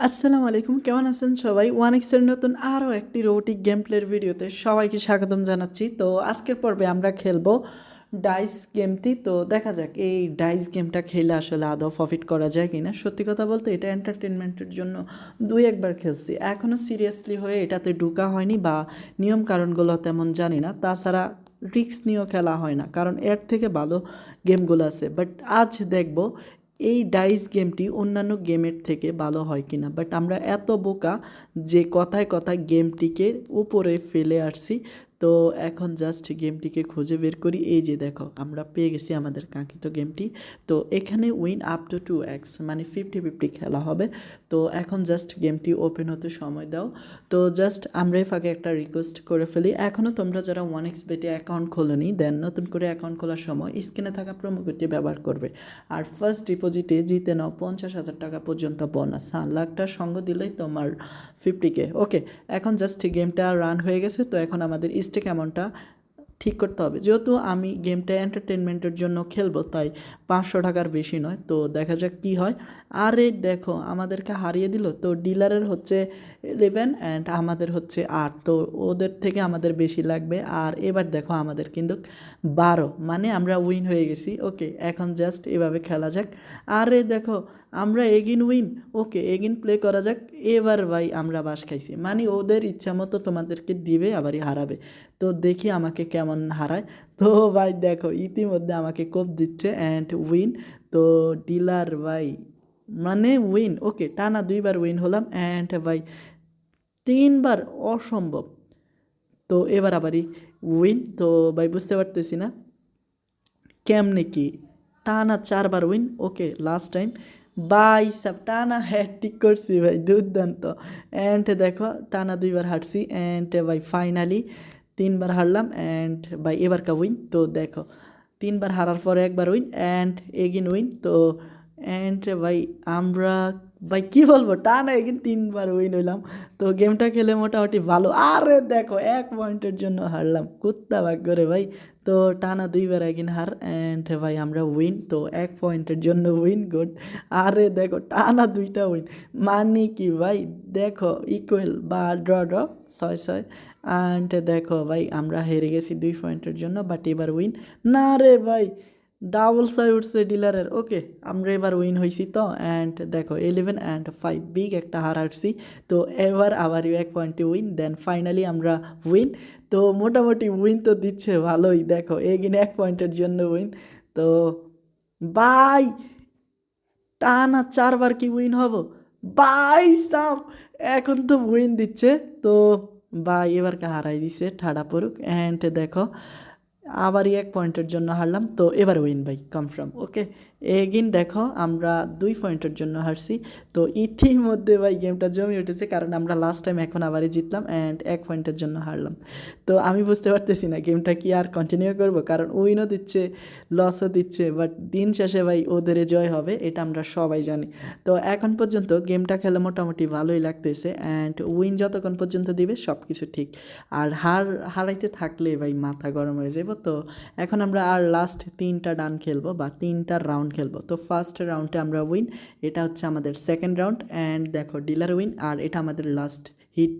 আসসালামু আলাইকুম, কেমন আছেন সবাই? ওয়ান এক্সের নতুন আরও একটি রোবোটিক গেম প্লের ভিডিওতে সবাইকে স্বাগতম জানাচ্ছি। তো আজকের পর্বে আমরা খেলব ডাইস গেমটি তো দেখা যাক, এই ডাইস গেমটা খেলে আসলে আদৌ প্রফিট করা যায় কি না সত্যি কথা বলতে এটা এন্টারটেনমেন্টের জন্য দুই একবার খেলছি। এখনও সিরিয়াসলি হয়ে এটাতে ঢুকা হয়নি বা নিয়ম কারণগুলো তেমন জানি না। তাছাড়া রিস্ক নিয়েও খেলা হয় না, কারণ এর থেকে ভালো গেমগুলো আছে। বাট আজ দেখব এই ডাইস গেমটি অন্যান্য গেমের থেকে ভালো হয় কিনা? বাট আমরা এত বোকা যে কথায় কথায় গেমটিকে উপরে ফেলে আসছি। তো এখন জাস্ট গেমটিকে খুঁজে বের করি। এই যে দেখো, আমরা পেয়ে গেছি আমাদের কাঙ্ক্ষিত গেমটি তো এখানে win up to two x মানে ফিফটি ফিফটি খেলা হবে। তো এখন জাস্ট গেমটি ওপেন হতে সময় দাও। তো জাস্ট আমরাই ফাঁকে একটা রিকোয়েস্ট করে ফেলি। এখনও তোমরা যারা ওয়ান এক্স বেটে অ্যাকাউন্ট খোলোনি দেন নতুন করে অ্যাকাউন্ট খোলার সময় স্ক্রিনে থাকা কোডটি ব্যবহার করবে। আর ফার্স্ট ডিপোজিটে জিতে নাও পঞ্চাশ হাজার টাকা পর্যন্ত বোনাস হ্যাঁ লাখটা সঙ্গ দিলেই তোমার ফিফটিকে ওকে এখন জাস্ট গেমটা রান হয়ে গেছে। তো এখন আমাদের স্টেক অ্যামাউন্টটা ঠিক করতে হবে। যেহেতু আমি গেমটা এন্টারটেনমেন্টের জন্য খেলব, তাই পাঁচশো টাকার বেশি নয়। তো দেখা যাক কী হয়। আরে দেখো, আমাদেরকে হারিয়ে দিল। তো ডিলারের হচ্ছে ইলেভেন অ্যান্ড আমাদের হচ্ছে আট। তো ওদের থেকে আমাদের বেশি লাগবে। আর এবার দেখো, আমাদের কিন্তু বারো। মানে আমরা উইন হয়ে গেছি। ওকে, এখন জাস্ট এভাবে খেলা যাক। আরে দেখো, আমরা এগিন উইন ওকে, এগিন প্লে করা যাক। এবার ভাই আমরা বাস খাইছি। মানে ওদের ইচ্ছা মতো তোমাদেরকে দিবে, আবারই হারাবে। তো দেখি আমাকে কেমন হারায়? তো ভাই দেখো, ইতিমধ্যে আমাকে কোপ দিচ্ছে অ্যান্ড উইন তো ডিলার ভাই মানে উইন ওকে টানা দুইবার উইন হলাম অ্যান্ড ভাই, তিনবার অসম্ভব। তো এবার আবারই উইন তো ভাই বুঝতে পারতেছি না, কেমনে কি? টানা চারবার উইন ওকে লাস্ট টাইম বাই সব, টানা হ্যাট ঠিক করছি ভাই, দুর্দান্ত। অ্যান্ড দেখো, টানা দুইবার হারছি অ্যান্ড ভাই ফাইনালি তিনবার হারলাম অ্যান্ড ভাই এবারকা উইন তো দেখো। তিনবার হারার পরে একবার উইন অ্যান্ড এগিন উইন তো অ্যান্ড ভাই আমরা, ভাই কী বলব, টানা এগিন তিনবার উইন হইলাম। তো গেমটা খেলে মোটামুটি ভালো। আরে দেখো, এক পয়েন্টের জন্য হারলাম। কুত্তা ভাগ্য রে ভাই। তো টানা দুইবার এগিন হার অ্যান্ড ভাই আমরা উইন তো এক পয়েন্টের জন্য উইন গুড আরে দেখো, টানা দুইটা উইন মানে কি ভাই? দেখো ইকুয়াল বা ড্র ড্র ছয় ছয়। অ্যান্ড দেখো ভাই, আমরা হেরে গেছি দুই পয়েন্টের জন্য বাট এবার উইন না রে ভাই ডাবল সাই উঠছে ডিলারের ওকে আমরা এবার উইন হয়েছি তো। অ্যান্ড দেখো ইলেভেন অ্যান্ড ফাইভ বিগ একটা হার হারছি। তো এবার আবার এক পয়েন্টে উইন দেন ফাইনালি আমরা উইন তো মোটামুটি উইন তো দিচ্ছে, ভালোই। দেখো এগিনে এক পয়েন্টের জন্য উইন তো বাই টানা চারবার কি উইন হব? বাই সাপ এখন তো উইন দিচ্ছে। তো বাই এবার হারাই দিছে ঠাডা পড়ুক। এন্ড দেখো আবারই এক পয়েন্টের জন্য হারলাম। তো এবার win by confirm okay again দেখো, আমরা দুই পয়েন্টের জন্য হারছি। তো ইতিমধ্যে ভাই গেমটা জমে উঠেছে, কারণ আমরা লাস্ট টাইম এখন আবারই জিতলাম অ্যান্ড এক পয়েন্টের জন্য হারলাম। তো আমি বুঝতে পারতেছি না গেমটা কি আর কন্টিনিউ করব, কারণ উইনও দিচ্ছে লসও দিচ্ছে বাট দিন শেষে ভাই ওদের জয় হবে, এটা আমরা সবাই জানি। তো এখন পর্যন্ত গেমটা খেলে মোটামুটি ভালোই লাগতেছে অ্যান্ড উইন যতক্ষণ পর্যন্ত দিবে সব কিছু ঠিক। আর হার, হারাইতে থাকলে ভাই মাথা গরম হয়ে যাব তো এখন আমরা আর লাস্ট তিনটা ডান খেলব বা তিনটা রাউন্ড খেলব। তো ফার্স্ট রাউন্ডে আমরা উইন এটা হচ্ছে আমাদের সেকেন্ড রাউন্ড অ্যান্ড দেখো ডিলার উইন আর এটা আমাদের লাস্ট হিট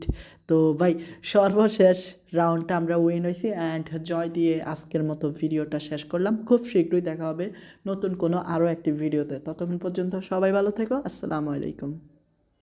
তো ভাই, সর্বশেষ রাউন্ডটা আমরা উইন হয়েছি অ্যান্ড জয় দিয়ে আজকের মতো ভিডিওটা শেষ করলাম। খুব শীঘ্রই দেখা হবে নতুন কোনো আরও একটি ভিডিওতে ততক্ষণ পর্যন্ত সবাই ভালো থেকো, আসসালামু আলাইকুম।